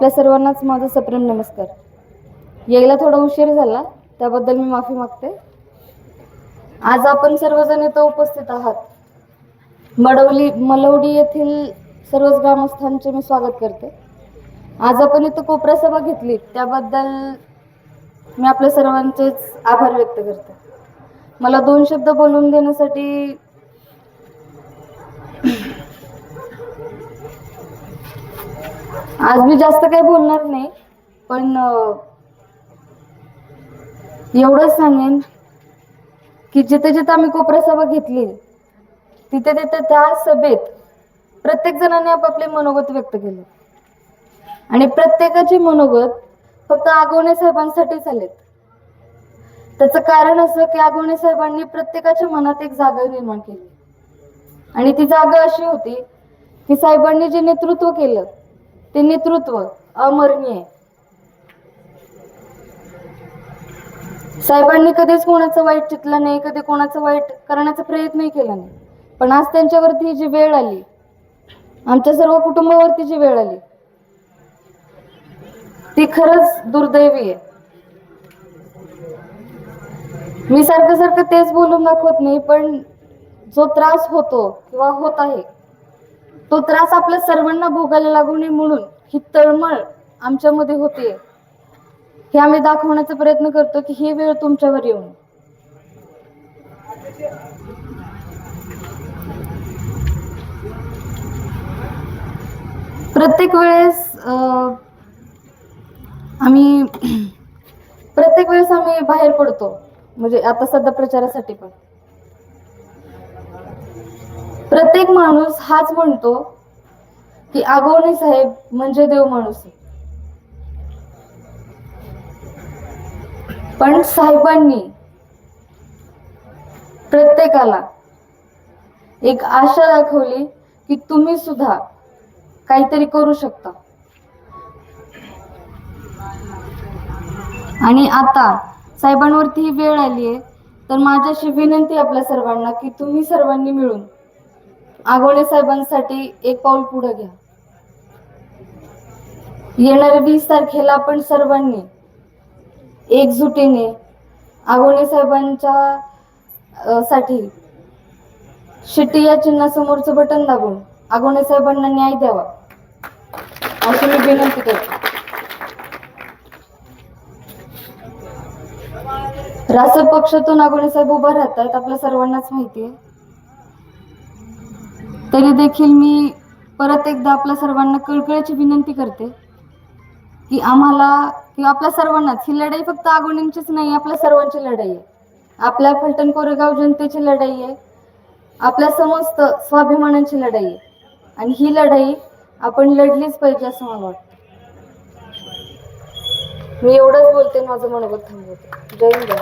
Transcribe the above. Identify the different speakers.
Speaker 1: आपल्या सर्वांनाच माझा सप्रेम नमस्कार. यायला थोडा उशीर झाला त्याबद्दल मी माफी मागते. आज आपण सर्वजण इथं उपस्थित आहात. मडवली मलवडी येथील सर्वच ग्रामस्थांचे मी स्वागत करते. आज आपण इथं कोपरा सभा घेतली त्याबद्दल मी आपल्या सर्वांचेच आभार व्यक्त करते. मला दोन शब्द बोलून देण्यासाठी आज मी जास्त काही बोलणार नाही पण एवढंच सांगेन की जिथे जिथे आम्ही कोपरा सभा घेतली तिथे तिथे त्या सभेत प्रत्येक जणांनी आपापले मनोगत व्यक्त केले. आणि प्रत्येकाचे मनोगत फक्त आगवणे साहेबांसाठीच आलेत. त्याचं कारण असं की आगवणे साहेबांनी प्रत्येकाच्या मनात एक जागा निर्माण केली. आणि ती जागा अशी होती की साहेबांनी जे नेतृत्व केलं ते नेतृत्व अमरणीय साहेबांनी कधीच कोणाचं वाईट चितलं नाही कधी कोणाचं वाईट करण्याचा प्रयत्नही केला नाही. पण आज त्यांच्यावरती जी वेळ आली आमच्या सर्व कुटुंबावरती जी वेळ आली ती खरंच दुर्दैवी आहे. मी सारखं सारखं तेच बोलून दाखवत नाही पण जो त्रास होतो किंवा होत आहे तो त्रास आपल्या सर्वांना भोगायला लागू नये म्हणून ही तळमळ आमच्यामध्ये होते. हे आम्ही दाखवण्याचा प्रयत्न करतो की ही वेळ तुमच्यावर येऊन. प्रत्येक वेळेस आम्ही प्रत्येक वेळेस आम्ही बाहेर पडतो. म्हणजे आता सध्या प्रचारासाठी पण. प्रत्येक माणूस हाच म्हणतो की आगवणे साहेब म्हणजे देव माणूस पण साहेबांनी प्रत्येकाला एक आशा दाखवली की तुम्ही सुद्धा काहीतरी करू शकता. आणि आता साहेबांवरती ही वेळ आली आहे तर माझ्याशी विनंती आपल्या सर्वांना की तुम्ही सर्वांनी मिळून आगोणे साहेबांसाठी एक पाऊल पुढे घ्या. येणाऱ्या वीस तारखेला आपण सर्वांनी एकजुटीने आगोणे साहेबांच्या साठी शिट्टी या चिन्हासमोरचं बटन दाबून आगोणे साहेबांना न्याय द्यावा. अशी मी विनंती करतो. रासप पक्षातून आगोणे साहेब उभा राहतात आपल्या सर्वांनाच माहिती आहे. तरी देखील मी परत एकदा आपल्या सर्वांना कळकळीची विनंती करते की आम्हाला किंवा आपल्या सर्वांनाच. ही लढाई फक्त आगोणींचीच नाही आपल्या सर्वांची लढाई आहे. आपल्या फलटण कोरेगाव जनतेची लढाई आहे. आपल्या समस्त स्वाभिमानांची लढाई आहे. आणि ही लढाई आपण लढलीच पाहिजे असं मला वाटतं. मी एवढंच बोलते माझं मनोगत थांबवते. जय हिंद.